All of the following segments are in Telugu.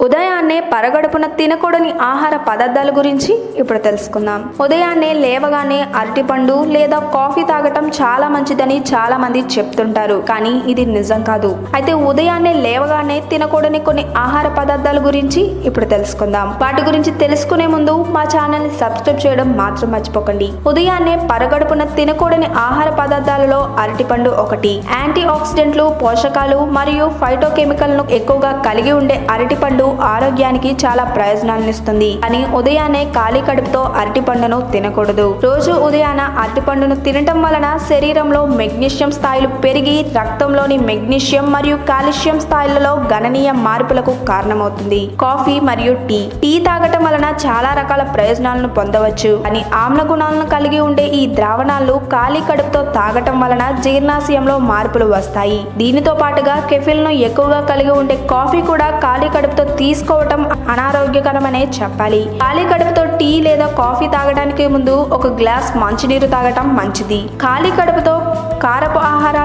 ఉదయాన్నే పరగడుపున తినకూడని ఆహార పదార్థాల గురించి ఇప్పుడు తెలుసుకుందాం. ఉదయాన్నే లేవగానే అరటిపండు లేదా కాఫీ తాగటం చాలా మంచిదని చాలా మంది చెప్తుంటారు. కానీ ఇది నిజం కాదు. అయితే ఉదయాన్నే లేవగానే తినకూడని కొన్ని ఆహార పదార్థాల గురించి ఇప్పుడు తెలుసుకుందాం. వాటి గురించి తెలుసుకునే ముందు మా ఛానల్ సబ్స్క్రైబ్ చేయడం మాత్రం మర్చిపోకండి. ఉదయాన్నే పరగడుపున తినకూడని ఆహార పదార్థాలలో అరటిపండు ఒకటి. యాంటీ ఆక్సిడెంట్లు పోషకాలు మరియు ఫైటోకెమికల్ను ఎక్కువగా కలిగి ఉండే అరటిపండు ఆరోగ్యానికి చాలా ప్రయోజనాలను ఇస్తుంది కానీ ఉదయాన్నే ఖాళీ కడుపుతో అరటిపండును తినకూడదు. రోజు ఉదయాన అరటిపండును తినటం వలన శరీరంలో మెగ్నీషియం స్థాయిలు పెరిగి రక్తంలోని మెగ్నీషియం మరియు కాల్షియం స్థాయిలలో గణనీయ మార్పులకు కారణమవుతుంది. కాఫీ మరియు టీ. టీ తాగటం వలన చాలా రకాల ప్రయోజనాలను పొందవచ్చు. కానీ ఆమ్ల గుణాలను కలిగి ఉండే ఈ ద్రావణాలు ఖాళీ కడుపుతో తాగటం వలన జీర్ణాశయంలో మార్పులు వస్తాయి. దీనితో పాటుగా కెఫిల్ను ఎక్కువగా కలిగి ఉండే కాఫీ కూడా ఖాళీ కడుపుతో తీసుకోవటం అనారోగ్యకరమనే చెప్పాలి. ఖాళీ కడుపుతో టీ లేదా కాఫీ తాగడానికి ముందు ఒక గ్లాస్ మంచినీరు తాగటం మంచిది. ఖాళీ కడుపుతో కారపు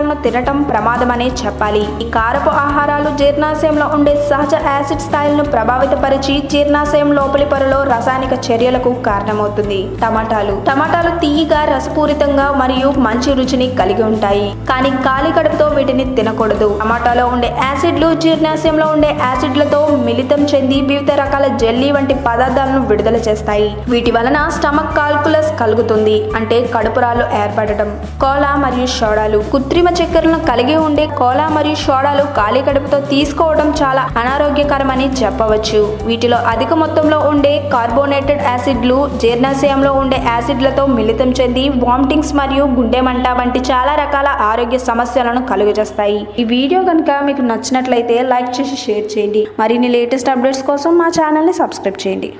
ఆహారాలను తినటం ప్రమాదమనే చెప్పాలి. ఈ కారపు ఆహారాలు జీర్ణాశయంలో ఉండే సహజ యాసిడ్ స్థాయిలను ప్రభావితపరిచి జీర్ణాశయం లోపలి పొరలో రసాయనిక చర్యలకు కారణమవుతుంది. టమాటాలు. టమాటాలు తీయగా రసపూరితంగా మరియు మంచి రుచిని కలిగి ఉంటాయి. కానీ ఖాళీ కడుపుతో వీటిని తినకూడదు. టమాటాలో ఉండే యాసిడ్లు జీర్ణాశయంలో ఉండే యాసిడ్లతో మిళితం చెంది వివిధ రకాల జెల్లీ వంటి పదార్థాలను విడుదల చేస్తాయి. వీటి వలన స్టమక్ కాల్కులస్ కలుగుతుంది. అంటే కడుపురాలు ఏర్పడటం. కోలా మరియు షోడాలు. కృత్రిమ చక్కెరలను కలిగి ఉండే కోలా మరియు సోడాలు ఖాళీ కడుపుతో తీసుకోవడం చాలా అనారోగ్యకరమని చెప్పవచ్చు. వీటిలో అధిక మొత్తంలో ఉండే కార్బోనేటెడ్ యాసిడ్లు జీర్ణాశయంలో ఉండే యాసిడ్లతో మిళితం చెంది వామిటింగ్స్ మరియు గుండె మంట వంటి చాలా రకాల ఆరోగ్య సమస్యలను కలుగజేస్తాయి. ఈ వీడియో కనుక మీకు నచ్చినట్లయితే లైక్ చేసి షేర్ చేయండి. మరిన్ని లేటెస్ట్ అప్డేట్స్ కోసం మా ఛానల్ని సబ్స్క్రైబ్ చేయండి.